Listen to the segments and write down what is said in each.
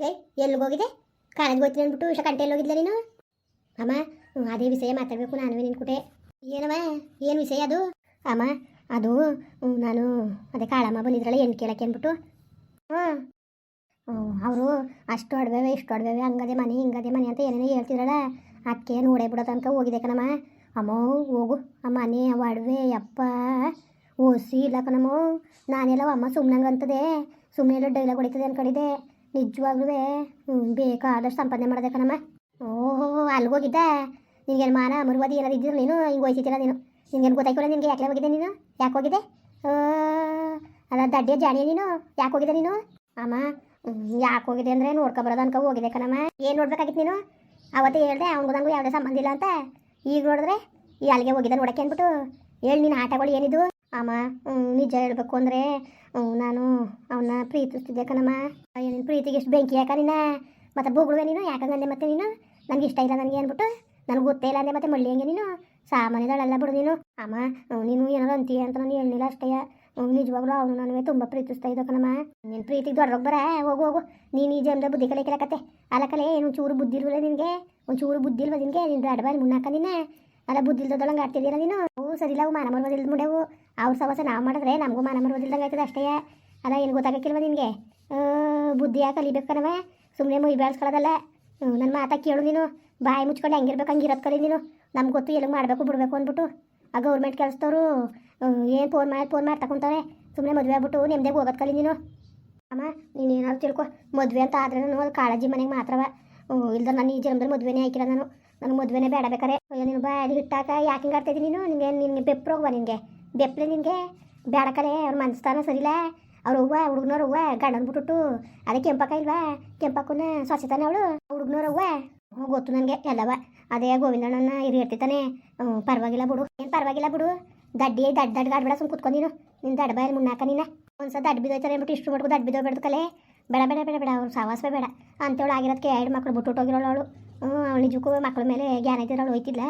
ಏ ಎಲ್ಲಿಗೆ ಹೋಗಿದೆ ಕಾಲೇಜ್ಗೆ ಹೋಗ್ತೀನಿ ಅಂದ್ಬಿಟ್ಟು ಇಷ್ಟ ಕಂಟೆಯಲ್ಲಿ ಹೋಗಿದ್ಲ ನೀನು? ಅಮ್ಮ ಅದೇ ವಿಷಯ ಮಾತಾಡಬೇಕು ನಾನು ನಿನ್ನ ಕುಟೆ. ಏನವ? ಏನು ವಿಷಯ ಅದು? ಅಮ್ಮ, ಅದು ನಾನು ಅದೇ ಕಾಳಮ್ಮ ಬಂದಿದ್ರಲ್ಲ, ಏನು ಕೇಳಕ್ಕೆ ಅಂದ್ಬಿಟ್ಟು. ಹ್ಞೂ ಅವರು ಅಷ್ಟು ಅಡ್ಬೇವೆ ಇಷ್ಟು ಅಡ್ಬೇವೆ ಹಂಗದೆ ಮನೆ, ಹಿಂಗದೆ ಮನೆ ಅಂತ ಏನೇನೋ ಹೇಳ್ತಿದ್ರಲ್ಲ ಅದಕ್ಕೆ ನೋಡೇ ಬಿಡೋ ತನಕ ಹೋಗಿದೆ ಕಣಮ್ಮ. ಅಮ್ಮ, ಹೋಗು. ಆ ಮನೆ ಅವ ಅಡ್ವೆ, ಯಪ್ಪ. ಓಸಿ ಇಲ್ಲ ಕಣಮ್ಮ. ನಾನೆಲ್ಲ ಅಮ್ಮ ಸುಮ್ಮನಂಗೆ ಸುಮ್ಮನೆ ಎಲ್ಲ ಡೈಲಾಗ್ ಹೊಡಿತದೆ ಅನ್ಕೊಂಡಿದ್ದೆ. ನಿಜವಾಗ್ಲೂ ಬೇಕಾದಷ್ಟು ಸಂಪಾದನೆ ಮಾಡಿದೆ ಕಣಮ್ಮ. ಓಹೋ, ಅಲ್ಲಿಗೆ ಹೋಗಿದ್ದ. ನಿನಗೇನು ಮಾನ, ಮರುವಾದಿ ಏನಾದ್ರು ಇದ್ದಿದ್ರು ನೀನು? ಹಿಂಗೆ ಹೋಯ್ತಿದ್ದಿಲ್ಲ ನೀನು? ನಿನಗೇನು ಗೊತ್ತಾಯ್ಕೊಳ್ಳ ನಿನಗೆ? ಯಾಕೆ ಹೋಗಿದ್ದೆ ನೀನು? ಯಾಕೆ ಹೋಗಿದ್ದೆ? ಓ ಅಲ್ಲ ದಡ್ಡಿಯ ಜಾಣಿಯ ನೀನು? ಯಾಕೆ ಹೋಗಿದೆ ನೀನು? ಅಮ್ಮ ಯಾಕೆ ಹೋಗಿದೆ ಅಂದರೆ ನೋಡ್ಕೊಬರೋದು ಅನ್ಕೊ ಹೋಗಿದೆ ಕಣಮ್ಮ. ಏನು ನೋಡ್ಬೇಕಾಗಿತ್ತು ನೀನು? ಅವತ್ತೇ ಹೇಳಿದೆ ಅವ್ನು ಗೊತ್ತಂಗೂ ಯಾವುದೇ ಸಂಬಂಧ ಇಲ್ಲ ಅಂತ. ಈಗ ನೋಡಿದ್ರೆ, ಈ ಅಲ್ಲಿಗೆ ಹೋಗಿದ್ದೆ ನೋಡಕ್ಕೆ ಅಂದ್ಬಿಟ್ಟು. ಹೇಳಿ ನೀನು ಆಟಗಳು ಏನಿದು ಅಮ್ಮ ನಿಜ ಹೇಳಬೇಕು ಅಂದರೆ ನಾನು ಅವನ್ನ ಪ್ರೀತಿಸ್ತಿದ್ದೆ ಕಣಮ್ಮ. ಅಯ್ಯೋ ನಿನ್ನ ಪ್ರೀತಿಗೆ ಎಷ್ಟು ಬೆಂಕಿ ಯಾಕ ನಿನ್ನ? ಮತ್ತೆ ಬೊಗಳುವೆ ನೀನು? ಯಾಕಂಗಂದೆ ಮತ್ತೆ ನೀನು? ನನಗೆ ಇಷ್ಟ ಇಲ್ಲ ನನಗೆ ಅಂದ್ಬಿಟ್ಟು? ನನಗೆ ಗೊತ್ತೇ ಇಲ್ಲ ಅಂದೆ ಮತ್ತೆ ಮಳ್ಳಿ ನೀನು? ಸಾಮಾನ್ಯದಳೆಲ್ಲ ಬಿಡು ನೀನು. ಅಮ್ಮ ನೀನು ಏನಾದ್ರು ಅಂತೀಯ ಅಂತ ನಾನು ಹೇಳಿಲ್ಲ ಅಷ್ಟೇ. ನಿಜವಾಗ್ಲೂ ಅವನು ನನಗೆ ತುಂಬ ಪ್ರೀತಿಸ್ತಾ ಇದ್ದ ಕಣಮ್ಮ. ನಿನ್ನ ಪ್ರೀತಿಗೆ ದೊಡ್ಡ ಬರ? ಹೋಗು ಹೋಗು. ನೀನು ಈ ಜನ್ದ ಬುದ್ಧಿ ಕಲೆ ಕೇಳಕತ್ತೆ. ಅಲ್ಲ ಕಲೆ ಏನು ಚೂರು ಬುದ್ಧಿ ಇಲ್ವಲ್ಲ ನಿನಗೆ? ಒಂದು ಚೂರು ಬುದ್ಧಿ ಇಲ್ವ ನಿನಗೆ? ನಿನ್ನ ಅಡ್ಬಾರಿ ಮುನ್ನಾಕ ನೀನೆ ಅಲ್ಲ ಬುದ್ಧಿ ಹಂಗೆ ಆಡ್ತಿದ್ದೀರ ನೀನು? ಅವು ಸರಿ ಇಲ್ಲ ಅವು ಮಾನ ಮರ್ಬೋದಿಲ್ಲ ಮುಂಡೆವು ಅವ್ರ ಸವಸ ನಾವು ಮಾಡಿದ್ರೆ ನಮಗೂ ಮಾನ ಮರ್ಬೋದಿಲ್ದಂಗೆ ಆಯ್ತದೆ ಅಷ್ಟೇ. ಅಲ್ಲ ಏನು ಗೊತ್ತಾಗಕ್ಕಿಲ್ವ ನಿನಗೆ? ಬುದ್ಧಿ ಯಾಕೆ ಕಲಿಬೇಕು ಕಣವ ಸುಮ್ಮನೆ ಮೈ ಬೆಳೆಸ್ಕೊಳ್ಳೋದಲ್ಲ ನನ್ನ ಮಾತಾ ಕೇಳು ನೀನು. ಬಾಯಿ ಮುಚ್ಕೊಂಡು ಹೆಂಗಿರ್ಬೇಕು ಹಂಗಿರೋದು ಕಲಿ ನೀನು. ನಮ್ಗೆ ಗೊತ್ತು ಎಲ್ಲಿಗೆ ಮಾಡಬೇಕು, ಬಿಡಬೇಕು ಅಂದ್ಬಿಟ್ಟು ಆ ಗೌರ್ಮೆಂಟ್ ಕೆಲಸದವರು ಏನು ಫೋನ್ ಮಾಡಿ ಫೋನ್ ಮಾಡಿ ತಗೊಂತಾರೆ ಸುಮ್ಮನೆ ಮದುವೆ ಆಗ್ಬಿಟ್ಟು ನೆಮ್ಮದಿಗೆ ಹೋಗೋದು ಕಲಿ ನೀನು. ಅಮ್ಮ, ನೀನು ಏನಾದ್ರು ತಿಳ್ಕೊ. ಮದುವೆ ಅಂತ ಆದ್ರೆ ನಾನು ಕಾಳಜಿ ಮನೆಗೆ ಮಾತ್ರವ. ಇಲ್ದ ನಾನು ಈ ಜನ್ಮದಲ್ಲಿ ಮದುವೆನೇ ಹಾಕಿಲ್ಲ ನಾನು. ನನಗೆ ಮದುವೆನೇ ಬೇಡ ಬೇಕಾರೆ ಅಯ್ಯೋ, ನೀನು ಬಾಯಲ್ಲಿ ಹಿಟ್ಟಾಕ ಯಾಕೆ ಹಿಂಗೆ ನೀನು? ಇದ್ದೀನಿ ನೀನು ನಿನಗೆ ನಿನಗೆ ಬೆಪ್ರೋಗ್ವ ನಿನಗೆ. ಬೆಪ್ಪಲೆ ನಿನಗೆ. ಬೇಡ ಕಲೆ ಅವ್ರ ಮನಸ್ತಾನ ಸರಿಲ್ಲ ಅವ್ರು ಹೂವ ಹುಡುಗನವ್ರ ಹೂವ ಗಂಡನ ಬಿಟ್ಟುಟ್ಟು ಅದೇ ಕೆಂಪಕ್ಕ ಇಲ್ವಾ? ಕೆಂಪಕ್ಕನ ಸ್ವಚ್ಛತಾನೆ ಅವಳು. ಹುಡುಗನವ್ರ ಹೂವ ಗೊತ್ತು ನನಗೆ ಎಲ್ಲವ. ಅದೇ ಗೋವಿಂದಣ್ಣನ ಇರಿ ಇರ್ತಿತ್ತಾನೆ ಪರವಾಗಿಲ್ಲ ಬಿಡು. ಏನು ಪರವಾಗಿಲ್ಲ ಬಿಡು. ದಡ್ಡಿ, ದಡ್ಡ ದಡ್ಡ ಗಾಡ್ಬೇಡ ಸುಮ್ ಕುತ್ಕೊಂಡು ನೀನು. ನಿನ್ನ ದಡ್ಡ ಬಾಯಲ್ಲಿ ಮುನ್ನಾಕ ನೀನ. ಒಂದ್ಸಲ ದಡ್ಡ ಬಿದ್ದೋಯ್ತಾರೆ ಅಂದ್ಬಿಟ್ಟು ಇಷ್ಟು ಮಾಡ್ಕೊ ದಡ್ಡ ಬಿದ್ದೋಗ್ಬೇಡ್ದು ಕಲೆ. ಬೇಡ ಬೇಡ ಬೇಡ ಬೇಡ. ಅವ್ರು ಸಾವಾಸವೇ ಬೇಡ. ಅಂತೇಳು ಆಗಿರೋದಕ್ಕೆ ಎರಡು ಮಕ್ಕಳು ಬಿಟ್ಟು ಹೋಗಿರೋಳು ಅವಳು. ಹ್ಞೂ ನಿಜಕ್ಕೂ ಮಕ್ಳ ಮೇಲೆ ಜ್ಞಾನ ಇದ್ದಿರೋಳು ಹೋಯ್ತಿದ್ಲ.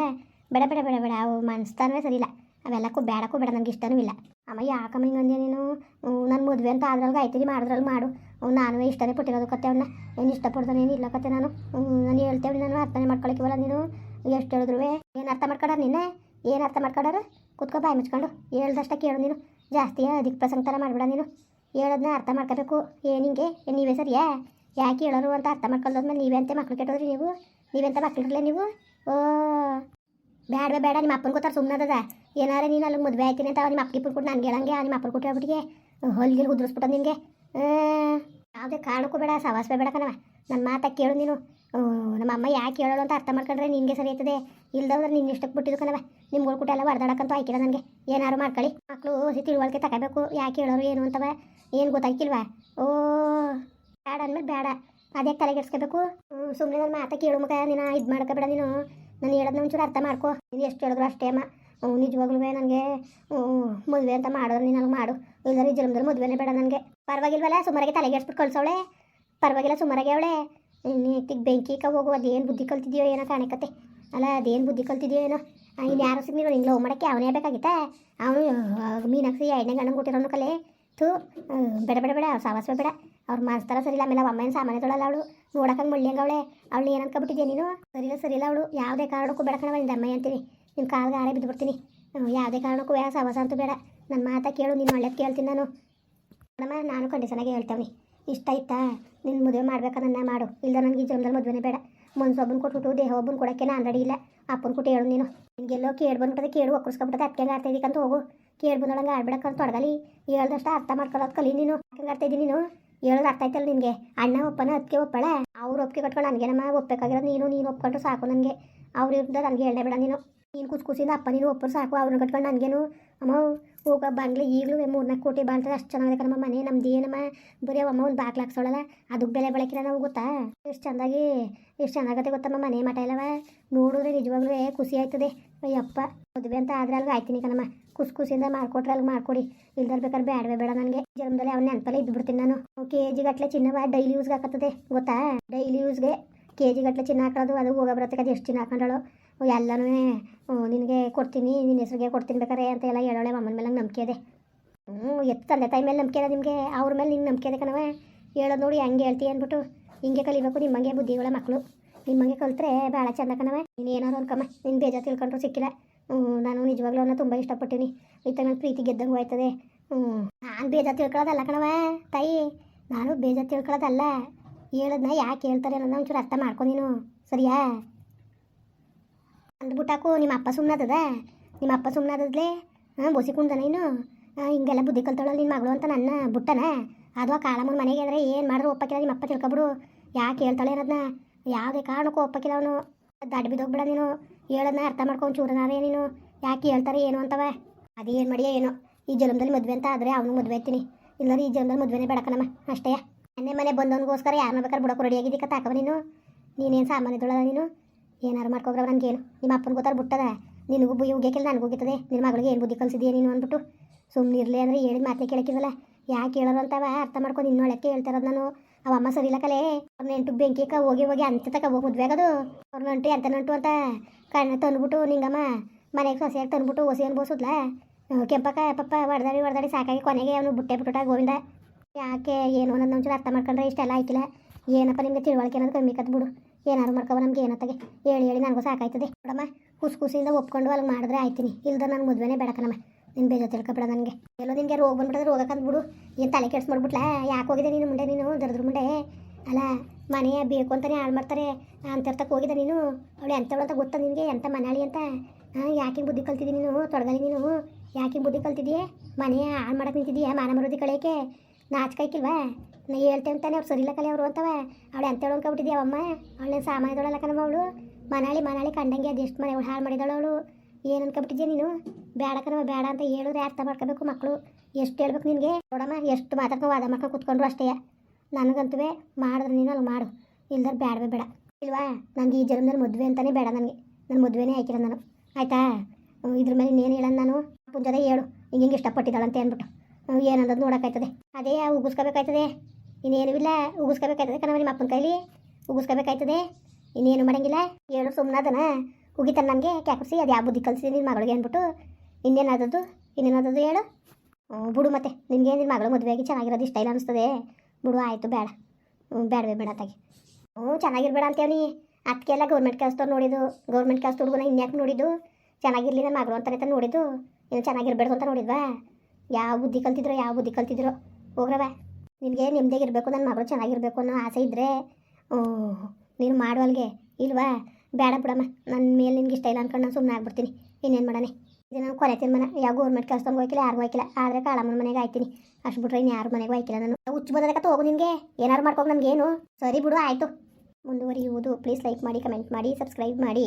ಬೇಡ ಬೇಡ ಬೇಡ ಬೇಡ, ಅವು ಮನಸ್ತಾನೇ ಸರಿಯಿಲ್ಲ. ಅವೆಲ್ಲಕ್ಕೂ ಬೇಡಕ್ಕೂ ಬೇಡ, ನನಗೆ ಇಷ್ಟನೂ ಇಲ್ಲ. ಅಮ್ಮ ಯಾಕಮ್ಮ ಹಿಂಗಂದೆ ನೀನು ನನ್ನ ಮದುವೆ ಅಂತ ಆದ್ರಲ್ಗೆ ಆಯ್ತೀರಿ ಮಾಡಿದ್ರಲ್ಲಿ ಮಾಡು. ನಾನು ಇಷ್ಟನೇ ಪಟ್ಟಿರೋದು ಕತ್ತೆ ಅವನ್ನ ಏನು ಇಷ್ಟಪಡ್ತಾನೆ ಏನು ಇಲ್ಲ ಕತ್ತೆ ನಾನು. ನಾನು ಹೇಳ್ತೇವೆ ನಾನು ಅರ್ಥನೇ ಮಾಡ್ಕೊಳಕ್ಕಿವಲ್ಲ ನೀನು. ಎಷ್ಟು ಹೇಳಿದ್ರು ಏನು ಅರ್ಥ ಮಾಡ್ಕೊಡೋರು ನಿನ್ನೆ? ಏನು ಅರ್ಥ ಮಾಡ್ಕೊಡೋರು? ಕುತ್ಕೊ ಬಾಯಿ ಮುಚ್ಕೊಂಡು. ಹೇಳ್ದಷ್ಟ ಕೇಳು ನೀನು. ಜಾಸ್ತಿ ಅದಕ್ಕೆ ಪ್ರಸಂಗ ಥರ ಮಾಡಬೇಡ ನೀನು. ಹೇಳೋದನ್ನ ಅರ್ಥ ಮಾಡ್ಕೋಬೇಕು. ಏನು ಹಿಂಗೆ? ನೀವೇ ಸರಿಯಾ? ಯಾಕೆ ಹೇಳೋರು ಅಂತ ಅರ್ಥ ಮಾಡ್ಕೊಳ್ಳೋದ್ಮೇಲೆ ನೀವೆಂತೆ ಮಕ್ಳು ಕೆಟ್ಟೋದ್ರಿ ನೀವು? ನೀವೆಂತ ಮಕ್ಳಿರಲ್ಲ ನೀವು? ಓ ಬೇಡ ಬೇಡ ನಿಮ್ಮ ಅಪ್ಪನ ಗೊತ್ತಾರ ಸುಮ್ಮನದ ಏನಾರ ನೀನು ಅಲ್ಲಿ ಮದುವೆ ಆಯ್ತೀನಿ ಅಂತ ನಿಮ್ಮ ಅಪ್ಪಿಗೆ ಕೊಟ್ಟು ನನಗೆ ಹೇಳಂಗೆ, ನಿಮ್ಮ ಅಪ್ಪನ ಕೊಟ್ಟು ಹೇಳ್ಬಿಟ್ಟಿಗೆ ಹೊಲ್ಗಿಲ್ ಉದ್ರಿಸ್ಬಿಟ್ಟ ನಿನಗೆ ಯಾವುದೇ ಕಾರಣಕ್ಕೂ ಬೇಡ ಸವಾಸ ಬೇಡ ಕಣವ ನನ್ನ ಮಾತಾ ಕೇಳು ನೀನು. ನಮ್ಮ ಅಮ್ಮ ಯಾಕೆ ಹೇಳೋಳು ಅಂತ ಅರ್ಥ ಮಾಡ್ಕೊಂಡ್ರೆ ನಿನಗೆ ಸರಿ ಆಯ್ತದೆ. ಇಲ್ದವ್ರೆ ನಿನ್ನ ಇಷ್ಟಕ್ಕೆ ಬಿಟ್ಟಿದ್ದು ಕಣವ ನಿಮ್ಗಳ ಕೂಟ ಎಲ್ಲ ಹೊಡೆದಾಡಕ್ಕಂತೂ ಆಯ್ಕಿಲ್ಲ ನನಗೆ. ಏನಾರು ಮಾಡ್ಕೊಳ್ಳಿ. ಮಕ್ಕಳು ತಿಳುವಳಿಕೆ ತಗೋಬೇಕು. ಯಾಕೆ ಹೇಳೋರು ಏನು ಅಂತವ? ಏನು ಗೊತ್ತಾಯ್ಕಿಲ್ವಾ? ಓ ಬೇಡ ಅಂದ್ಮೇಲೆ ಬೇಡ ಅದೇ ತಲೆಗೆಡ್ಸ್ಕೋಬೇಕು ಸುಮ್ಮನೆ ನನ್ನ ಮಾತಾ ಕೇಳು ಮಗ. ನೀನು ಇದು ಮಾಡ್ಕೋಬೇಡ ನೀನು. ನಾನು ಹೇಳೋದನ್ನ ಒಂಚೂರು ಅರ್ಥ ಮಾಡ್ಕೊ. ನೀನು ಎಷ್ಟು ಹೇಳಿದ್ರು ಅಷ್ಟೇ ಅಮ್ಮ. ನಿಜವಾಗ್ಲೂ ನನಗೆ ಮದುವೆ ಅಂತ ಮಾಡೋದು ನೀನು ನನಗೆ ಮಾಡು. ಇಲ್ದಾರೆ ಜನ್ಮದಲ್ಲಿ ಮದುವೆನೇ ಬೇಡ ನನಗೆ. ಪರವಾಗಿಲ್ವಲ್ಲ, ಸುಮಾರಾಗೆ ತಲೆಗೆಡ್ಸ್ಬಿಟ್ಟು ಕಳ್ಸವಳೆ ಪರವಾಗಿಲ್ಲ, ಸುಮಾರಾಗೆ ಅವಳೆ. ನೀಟಿಗೆ ಬೆಂಕಿ ಕ ಹೋಗು, ಅದೇನು ಬುದ್ಧಿ ಕಲ್ತಿದ್ಯೋ ಏನೋ ಕಾಣಕತ್ತೆ. ಅಲ್ಲ, ಅದೇನು ಬುದ್ಧಿ ಕಲ್ತಿದ್ಯೋ ಏನೋ. ಇನ್ನು ಯಾರು ಸಿಗ್ನಿರೋ ನಿಂಗೆ ಲವ್ ಮಾಡೋಕ್ಕೆ ಅವನೇ ಬೇಕಾಗಿತ್ತಾ? ಅವನು ಮೀನಾಕ್ಸಿ ಎರಡನೇ ಗಣ್ಣ ಕೊಟ್ಟಿರೋನು ಕಲೆ. ಥೂ ಬೇಡ ಬೇಡ ಬೇಡ ಸಾವಾಸ ಬೇಡ. ಅವ್ರ ಮಾಸ್ತರ ಸರಿಲ್ಲ ಆಮೇಲೆ ಅವ ಅಮ್ಮನ ಸಾಮಾನ್ಯ ತೊಳಲ್ಲ ಅವಳು. ನೋಡಕ್ಕಂಗೆ ಮುಳ್ಳಿಯಂಗೆ ಅವಳೆ. ಅವಳು ಏನು ಅನ್ಕೊಬಿಟ್ಟಿದ್ಯಾ ನೀನು? ಸರಿಲ್ಲ ಸರಿಲ್ಲ ಅವಳು. ಯಾವುದೇ ಕಾರಣಕ್ಕೂ ಬೇಡ ಕಣವ ನಿಂದ ಅಮ್ಮ ಅಂತೀನಿ. ನಿಮ್ಮ ಕಾಲ್ಗೆ ಆರೇ ಬಿದ್ದುಬಿಡ್ತೀನಿ ಯಾವುದೇ ಕಾರಣಕ್ಕೂ ಬೇಡ ಸಾವಾಸ ಅಂತೂ ಬೇಡ. ನನ್ನ ಮಾತಾ ಕೇಳು, ನೀನು ಒಳ್ಳೇದು ಕೇಳ್ತೀನಿ ನಾನು. ನಮ್ಮ ನಾನು ಕಂಡೀಷನಾಗೆ ಹೇಳ್ತೇವೆ ಇಷ್ಟ ಆಯ್ತಾ? ನಿನ್ನ ಮದುವೆ ಮಾಡ್ಬೇಕಾ ನನ್ನ ಮಾಡು. ಇಲ್ಲ ನನಗೆ ಈ ಜನ್ಮದಲ್ಲಿ ಮದುವೆನೇ ಬೇಡ. ಮನ್ಸು ಒಬ್ಬನ ಕೊಟ್ಬಿಟ್ಟು, ದೇಹ ಒಬ್ಬನ ಕೊಡೋಕ್ಕೆ ನಾನು ರೆಡಿ ಇಲ್ಲ. ಅಪ್ಪನ ಕೊಟ್ಟು ಹೇಳು ನೀನು. ನಿನಗೆಲ್ಲೋ ಕೇಳಿ ಬಂದ್ಬಿಟ್ಟದೆ, ಕೇಳು. ಒಕ್ಕರ್ಸ್ಕೊಂಬಿಟ್ಟದೆ ಅದಕ್ಕೆ ಆಡ್ತಾ ಇದ್ದೀಕಂತ ಹೋಗು. ಕೇಳಿ ಬಂದೊಳಗೆ ಆಡ್ಬಿಡಕ್ಕಂತ ತೊಡಗಲಿ. ಹೇಳ್ದಷ್ಟು ಅರ್ಥ ಮಾಡ್ಕೊಳ್ಳೋದು ಕಲಿ ನೀನು. ಹಂಗೆ ನೀನು. ಹೇಳೋದು ಅರ್ಥ ಆಯ್ತಲ್ಲ ನಿನಗೆ ಅಣ್ಣ ಒಪ್ಪನ ಅದಕ್ಕೆ ಒಪ್ಪಳ? ಅವ್ರು ಒಪ್ಪಿಗೆ ಕಟ್ಕೊಂಡು ನನಗೆ ನಮ್ಮ ಒಪ್ಪಬೇಕಾಗಿರೋದು ನೀನು ನೀನು ಒಪ್ಕೊಂಡು ಸಾಕು ನನಗೆ. ಅವ್ರು ಇರ್ದ ನನಗೆ ಹೇಳಲೇ ಬೇಡ ನೀನು. ನೀನು ಕುಸ್ ಕುಸಿಂದ ಅಪ್ಪ ನೀನು ಒಪ್ಪರು ಸಾಕು ಅವ್ರನ್ನ ಕಟ್ಕೊಂಡು ನನಗೇನು? ಅಮ್ಮ ಹೋಗ ಬಂಗ್ಲೆ ಈಗಲೂ ಮೂರ್ನಾಲ್ಕು ಕೋಟಿ ಬಾಳ್ತದೆ ಅಷ್ಟು ಚೆನ್ನಾಗಿದೆ ಕಣಮ್ಮ ಮನೆ. ನಮ್ದು ಏನಮ್ಮ, ಬರೀ ಅಮ್ಮ ಒಂದು ಬಾಗ್ಲು ಹಾಕ್ಸೋಳಲ್ಲ ಅದಕ್ಕೆ ಬೆಲೆ ಬೆಳಕಿಲ್ಲ ನಾವು ಗೊತ್ತಾ? ಎಷ್ಟು ಚೆಂದಾಗಿ, ಎಷ್ಟು ಚೆನ್ನಾಗತ್ತೆ ಗೊತ್ತಮ್ಮ ಮನೆ ಮಠ ಇಲ್ಲವ ನೋಡಿದ್ರೆ ನಿಜವಾಗ್ಲೂ ಖುಷಿ ಆಯ್ತದೆ. ಅಯ್ಯಪ್ಪ, ಮದುವೆ ಅಂತ ಆದ್ರೆ ಅಲ್ಲಿ ಆಯ್ತೀನಿ ಕಣಮ್ಮ. ಖುಷಿ ಖುಷಿಯಿಂದ ಮಾಡ್ಕೊಟ್ರೆ ಅಲ್ಲಿ ಮಾಡ್ಕೊಡಿ. ಇಲ್ದರ್ ಬೇಕಾದ್ರೆ ಬೇಡವೇ ಬೇಡ ನನಗೆ. ಜನ್ಮದಲ್ಲಿ ಅವ್ನ ನೆನಪಲ್ಲೇ ಇದ್ದು ಬಿಡ್ತೀನಿ ನಾನು. ಕೆ ಜಿ ಗಟ್ಟಲೆ ಚಿನ್ನವ ಡೈಲಿ ಯೂಸ್ಗೆ ಹಾಕತ್ತದೆ, ಗೊತ್ತಾ? ಡೈಲಿ ಯೂಸ್ಗೆ. ಕೆ ಜಿ ಗಟ್ಟಲೆ ಚಿನ್ನ ಹಾಕೋದು ಅದು ಹೋಗ ಬರತ್ತೆ ಅದು ಎಷ್ಟು ಚಿನ್ನ ಹಾಕೊಂಡಳು. ಎಲ್ಲನೂ ನಿನಗೆ ಕೊಡ್ತೀನಿ, ನಿನ್ನ ಹೆಸ್ರಿಗೆ ಕೊಡ್ತೀನಿ ಬೇಕಾರೆ ಅಂತ ಎಲ್ಲ ಹೇಳೋಳೆ ಅಮ್ಮನ ಮೇಲೆ ನಂಬಿಕೆ ಇದೆ. ಹ್ಞೂ ಎತ್ತು ತಂದೆ ತಾಯಿ ಮೇಲೆ ನಂಬಿಕೆ ಇದೆ ನಿಮಗೆ, ಅವ್ರ ಮೇಲೆ ನಿಂಗೆ ನಂಬಿಕೆ ಇದೆ ಕಣವ ಹೇಳೋದು ನೋಡಿ ಹೆಂಗೆ ಹೇಳ್ತೀಯ ಅಂದ್ಬಿಟ್ಟು ಹಿಂಗೆ ಕಲಿಬೇಕು ನಿಮ್ಮಂಗೆ ಬುದ್ಧಿಗಳ ಮಕ್ಕಳು. ನಿಮ್ಮಂಗೆ ಕಲಿತ್ರೆ ಭಾಳ ಚಂದ ಕಣವ ನೀನು ಏನಾರು ಅನ್ಕಮ್ಮ ನಿನ್ನ ಬೇಜಾರು ತಿಳ್ಕೊಂಡ್ರು ಸಿಕ್ಕಿಲ್ಲ. ನಾನು ನಿಜವಾಗ್ಲೂ ಅವನ್ನ ತುಂಬ ಇಷ್ಟಪಟ್ಟೀನಿ. ಈತ ನನ್ನ ಪ್ರೀತಿ ಗೆದ್ದಂಗೆ ಹೋಯ್ತದೆ. ಹ್ಞೂ, ನಾನು ಬೇಜಾರು ತಿಳ್ಕೊಳ್ಳೋದಲ್ಲ ಕಣವ ತಾಯಿ. ನಾನು ಬೇಜಾರು ತಿಳ್ಕೊಳ್ಳೋದಲ್ಲ. ಹೇಳದ್ನ, ಯಾಕೆ ಹೇಳ್ತಾರೆ ಅನ್ನೋದು ಒಂಚೂರು ಅರ್ಥ ಮಾಡ್ಕೊ ನೀನು. ಸರಿಯಾ? ಅಂದ್ಬಿಟ್ಟಾಕು ನಿಮ್ಮ ಅಪ್ಪ ಸುಮ್ಮನದದ ನಿಮ್ಮ ಅಪ್ಪ ಸುಮ್ಮನದದ್ಲೆ ಹಾಂ, ಬೋಸಿ ಇನ್ನು? ನೀನು ಹಿಂಗೆಲ್ಲ ಬುದ್ಧಿ ಕಲ್ತವಳಲ್ಲ ನಿನ್ನ ಮಗಳು ಅಂತ ನನ್ನ ಬುಟ್ಟನ? ಅದು ಆ ಕಾಳಮ್ಮನ ಮನೆಗೆ ಅಂದರೆ ಏನು ಮಾಡಿದ್ರು ಒಪ್ಪಕ್ಕಿಲ್ಲ ನಿಮ್ಮ ಅಪ್ಪ ತಿಳ್ಕೊಬಿಡು. ಯಾಕೆ ಹೇಳ್ತಾಳೆ ಅನ್ನೋದನ್ನ ಯಾವುದೇ ಕಾರಣಕ್ಕೂ ಒಪ್ಪಕ್ಕಿಲ್ಲ ಅವನು. ದಡ್ಡ ಬಿದ್ದೋಗ್ಬಿಡ ನೀನು. ಹೇಳೋದನ್ನ ಅರ್ಥ ಮಾಡ್ಕೊಂಡು ಚೂರನಾರೇ ನೀನು. ಯಾಕೆ ಹೇಳ್ತಾರೆ ಏನು ಅಂತವ? ಅದೇನು ಮಾಡಿಯೋ ಏನೋ. ಈ ಜನ್ಮದಲ್ಲಿ ಮದುವೆ ಅಂತ ಆದರೆ ಅವನು ಮದುವೆ ಆಯ್ತೀನಿ ಇಲ್ಲಾಂದ್ರೆ ಈ ಜನ್ಮದಲ್ಲಿ ಮದುವೆನೇ ಬೇಡಕನಮ್ಮ ಅಷ್ಟೇ. ಮನೆ ಮನೆ ಬಂದವನಿಗೋಸ್ಕರ ಯಾರನ್ನ ಬೇಕಾದ್ರೆ ಬಿಡೋಕೆ ರೆಡಿಯಾಗಿದ್ದೀಕ ತಾಕವ ನೀನು? ನೀನೇನು ಸಾಮಾನ್ಯದೊಳದ ನೀನು? ಏನಾರು ಮಾಡ್ಕೋಗ್ರವ ನನಗೇನು? ನಿಮ್ಮ ಅಪ್ಪನ ಗೊತ್ತಾರ ಬಿಟ್ಟದ? ನಿನಗೂ ಬುಯ್ಯಿ ಹೋಗ್ಯಾಕಿಲ್ಲ ನನಗೆ ಹೋಗಿತ್ತದೆ ನಿನ್ನ ಮಗಳಿಗೆ ಏನು ಬುದ್ಧಿ ಕಲಿಸಿದೀಯ ನೀನು ಅಂದ್ಬಿಟ್ಟು? ಸುಮ್ಮನೆ ಇರಲಿ ಅಂದರೆ ಹೇಳಿದ ಮಾತೇ ಕೇಳಕ್ಕಿರಲ್ಲ. ಯಾಕೆ ಹೇಳೋರು ಅಂತವ? ಅರ್ಥ ಮಾಡ್ಕೊಂಡು ಇನ್ನೊಳಕ್ಕೆ ಹೇಳ್ತಾರದು ನಾನು. ಅವ ಅಮ್ಮ ಸರಿ ಇಲ್ಲ ಕಲೆ ಅವ್ರನ್ನ ಬೆಂಕಿಕ ಹೋಗಿ ಹೋಗಿ ಅಂತ ತಕ ಹೋಗಿ ಮದುವೆ ಆಗೋದು. ಅವ್ರ ನಂಟು ಎಂತ ನಂಟು ಅಂತ ಕಣ್ಣ ತಂದ್ಬಿಟ್ಟು ನಿಂಗಮ್ಮ. ಮನೆಗೆ ಸೊಸೆಯಾಗಿ ತಂದ್ಬಿಟ್ಟು ಹೊಸಿ ಅನ್ಬೋಸುದ್ಲ ಕೆಂಪಕ್ಕ ಪಪ್ಪ ಹೊಡೆದಾಡಿ ಹೊಡೆದಾಡಿ ಸಾಕಾಗಿ ಕೊನೆಗೆ ಅವನು ಬುಟ್ಟೆ ಬಿಟ್ಟುಟ ಗೋವಿಂದ ಯಾಕೆ ಏನು ಅನ್ನೋದು ಒಂಚೂರು ಅರ್ಥ ಮಾಡ್ಕೊಂಡ್ರೆ ಇಷ್ಟೆಲ್ಲ ಆಯ್ತಿಲ್ಲ. ಏನಪ್ಪ ನಿಮಗೆ ತಿಳುವಳಿಕೆ ಅನ್ನೋದು ಕಮ್ಮಿ ಕತ್ ಬಿಡು ಏನಾದ್ರು ಮಾಡ್ಕೋ ನಮ್ಗೆ ಏನತ್ತಾಗೆ ಹೇಳಿ ಹೇಳಿ ನನಗೂ ಸಾಕಾಯ್ತದೆ. ನೋಡಮ್ಮ ಖುಷಿ ಖುಷಿಯಿಂದ ಒಪ್ಕೊಂಡು ಅಲ್ಲಿ ಮಾಡಿದ್ರೆ ಆಯ್ತೀನಿ. ಇಲ್ಲದ ನಾನು ಮದುವೆನೇ ಬೇಡಕನಮ್ಮ ನಿನ್ನ ಬೇಜ ತಿಳ್ಕೊಬೇಡ ನನಗೆ. ಎಲ್ಲೋ ನಿನಗೆ ರೋಗ ಬಂದ್ಬಿಟ್ರೆ ರೋಗ ಬಿಡು ಏನು ತಲೆ ಕೆಡ್ಸ್ಬಿಡ್ಬಿಟ್ಲ ಯಾಕೆ ಹೋಗಿದೆ ನೀನು ಮುಂಡೆ ನೀನು? ದರ್ದ್ರ ಮುಂಡೆ ಅಲ್ಲ ಮನೆಯ ಬೇಕು ಅಂತಾನೆ ಹಾಳು ಮಾಡ್ತಾರೆ. ಅಂತರ್ತಕ್ಕೆ ಹೋಗಿದೆ ನೀನು. ಅವಳು ಎಂಥವಳು ಅಂತ ಗೊತ್ತಾ ನಿನಗೆ? ಎಂಥ ಮನಾಳಿ ಅಂತ? ಹಾಂ, ಯಾಕೆ ಬುದ್ಧಿ ಕಲ್ತಿದ್ದೀನಿ ನೀನು? ತೊಡಗಲಿ ನೀನು? ಯಾಕೆ ಬುದ್ಧಿ ಕಲ್ತಿದ್ದೀಯ ಮನೆಯ ಹಾಳು ಮಾಡಕ್ಕೆ ನಿಂತಿದ್ದೀಯ ಮಾನ ಮರೋದಿ ಕಳೆಯೋಕೆ ನಾಚ್ಕೈಕಿಲ್ವಾ ನಾ ಹೇಳ್ತೇವೆ ಅಂತಾನೆ ಅವ್ರು ಸರಿಲ್ಲ ಕಲೆ ಅವರು ಅಂತವ. ಅವಳು ಎಂತೇಳು ಅನ್ಕೊಬಿಟ್ಟಿದ್ಯಾ ಅಮ್ಮ? ಅವಳನ್ನ ಸಾಮಾನ್ಯದೊಳಲ್ಲ ಕಣಮ್ಮ ಅವಳು. ಮನಾಳಿ ಮನಾಳಿ ಕಂಡಂಗೆ ಅದೆಷ್ಟು ಮನೆ ಅವಳು ಹಾಳು ಮಾಡಿದಳು ಅವಳು. ಏನು ಅನ್ಕೊಬಿಟ್ಟಿದ್ಯಾ ನೀನು? ಬೇಡ ಬೇಡ ಅಂತ ಹೇಳಿದ್ರೆ ಅರ್ಥ ಮಾಡ್ಕೋಬೇಕು ಮಕ್ಕಳು ಎಷ್ಟು ಹೇಳ್ಬೇಕು ನಿನಗೆ? ನೋಡಮ್ಮ, ಎಷ್ಟು ಮಾತಾಡ್ಕೊಂಡು ವಾದ ಮಾಡ್ಕೊಂಡು ಕೂತ್ಕೊಂಡ್ರು ಅಷ್ಟೇ. ನನಗಂತೂ ಮಾಡಿದ್ರೆ ನೀನು ಅಲ್ಲಿ ಮಾಡು. ಇಲ್ದಾರೆ ಬೇಡವೇ ಬೇಡ. ಇಲ್ವಾ? ನನಗೆ ಈ ಜನ್ಮದಲ್ಲಿ ಮದುವೆ ಅಂತಲೇ ಬೇಡ ನನಗೆ. ನನ್ನ ಮದುವೆನೇ ಹಾಕಿರೋ ನಾನು. ಆಯಿತಾ? ಇದ್ರ ಮೇಲೆ ಇನ್ನೇನು ಹೇಳೋಣ ನಾನು? ಪುಂಜದೆ ಹೇಳು. ಹಿಂಗೆ ಹಿಂಗೆ ಇಷ್ಟಪಟ್ಟಿದ್ದಾಳಂತ ಅಂದ್ಬಿಟ್ಟು. ಏನಂದದ್ದು ನೋಡೋಕ್ಕಾಯ್ತದೆ. ಅದೇ ಉಗಿಸ್ಕೋಬೇಕಾಯ್ತದೆ. ಇನ್ನೇನು ಇಲ್ಲ. ಉಗಿಸ್ಕೋಬೇಕಾಯ್ತದೆ ಕಣವ ನಿಮ್ಮ ಅಪ್ಪನ ಕೈಲಿ. ಉಗಿಸ್ಕೋಬೇಕಾಯ್ತದೆ. ಇನ್ನೇನು ಮಾಡಂಗಿಲ್ಲ. ಹೇಳು ಸುಮ್ಮನದನ ಉಗಿತಾನೆ ನನಗೆ ಕ್ಯಾಕುಸಿ ಅದು ಯಾವ ಬುದ್ಧಿ ಕಲಿಸಿ ನಿನ್ನ ಮಗಳಿಗೆ ಅಂದ್ಬಿಟ್ಟು. ಇನ್ನೇನಾದದ್ದು? ಇನ್ನೇನಾದದ್ದು ಹೇಳು. ಬಿಡು ಮತ್ತೆ. ನಿನಗೆ ನಿನ್ನ ಮಗಳು ಮದುವೆಯಾಗಿ ಚೆನ್ನಾಗಿರೋದು ಇಷ್ಟ ಇಲ್ಲ ಅನಿಸ್ತದೆ. ಬಿಡು, ಆಯಿತು, ಬೇಡ. ಬೇಡವೇ, ಬೇಡ ತಾಗಿ ಹ್ಞೂ ಚೆನ್ನಾಗಿರ್ಬೇಡ ಅಂತೇವನಿ ಅದಕ್ಕೆಲ್ಲ ಗೌರ್ಮೆಂಟ್ ಕೆಲಸದವ್ರು ನೋಡಿದ್ದು. ಗೌರ್ಮೆಂಟ್ ಕೆಲಸದ ಹುಡುಗನ ಇನ್ಯಾಕೆ ನೋಡಿದ್ದು? ಚೆನ್ನಾಗಿರ್ಲಿ ನನ್ನ ಮಗಳು ಅಂತಾನೆ ತಾನೆ ನೋಡಿದ್ದು. ಇನ್ನು ಚೆನ್ನಾಗಿರ್ಬೇಡ್ದು ಅಂತ ನೋಡಿದ್ವಾ? ಯಾವ ಬುದ್ಧಿ ಕಲ್ತಿದ್ರು, ಯಾವ ಬುದ್ಧಿ ಕಲ್ತಿದ್ರು. ಹೋಗ್ರವ ನಿನಗೆ ನಿಮ್ಮದಾಗಿರ್ಬೇಕು ನನ್ನ ಮಗಳು ಚೆನ್ನಾಗಿರ್ಬೇಕು ಅನ್ನೋ ಆಸೆ ಇದ್ದರೆ ನೀನು ಮಾಡುವಲ್ಗೆ ಇಲ್ವಾ? ಬೇಡ ಬಿಡಮ್ಮ ನನ್ನ ಮೇಲೆ ನಿನಗೆ ಇಷ್ಟ ಇಲ್ಲ ಅನ್ಕೊಂಡು ನಾನು ಸುಮ್ಮನೆ ಆಗ್ಬಿಡ್ತೀನಿ. ಇನ್ನೇನು ಮಾಡೋಣ? ಇದು ನಾನು ಕೊನೆ ಮನೆ ಯಾವ ಗೌರ್ಮೆಂಟ್ ಕೆಲಸದಂಗೆ ಹೋಗಿಲ್ಲ ಯಾರಿಗೂ ಹೋಗಿಲ್ಲ ಆದರೆ ಕಾಳಮ್ಮನ ಮನೆಗೆ ಆಯ್ತೀನಿ ಅಷ್ಟು ಬಿಟ್ರೆ ಇನ್ನು ಯಾರು ಮನೆಗೂ ಹೋಗಿಲ್ಲ ನಾನು. ಹುಚ್ಚು ಬಂದದಕ್ಕೆ ಹೋಗು ನಿನಗೆ. ಏನಾರು ಮಾಡ್ಕೊಂಡು ನನಗೇನು. ಸರಿ ಬಿಡು, ಆಯಿತು. ಮುಂದುವರಿಯುವುದು. ಪ್ಲೀಸ್ ಲೈಕ್ ಮಾಡಿ ಕಮೆಂಟ್ ಮಾಡಿ ಸಬ್ಸ್ಕ್ರೈಬ್ ಮಾಡಿ.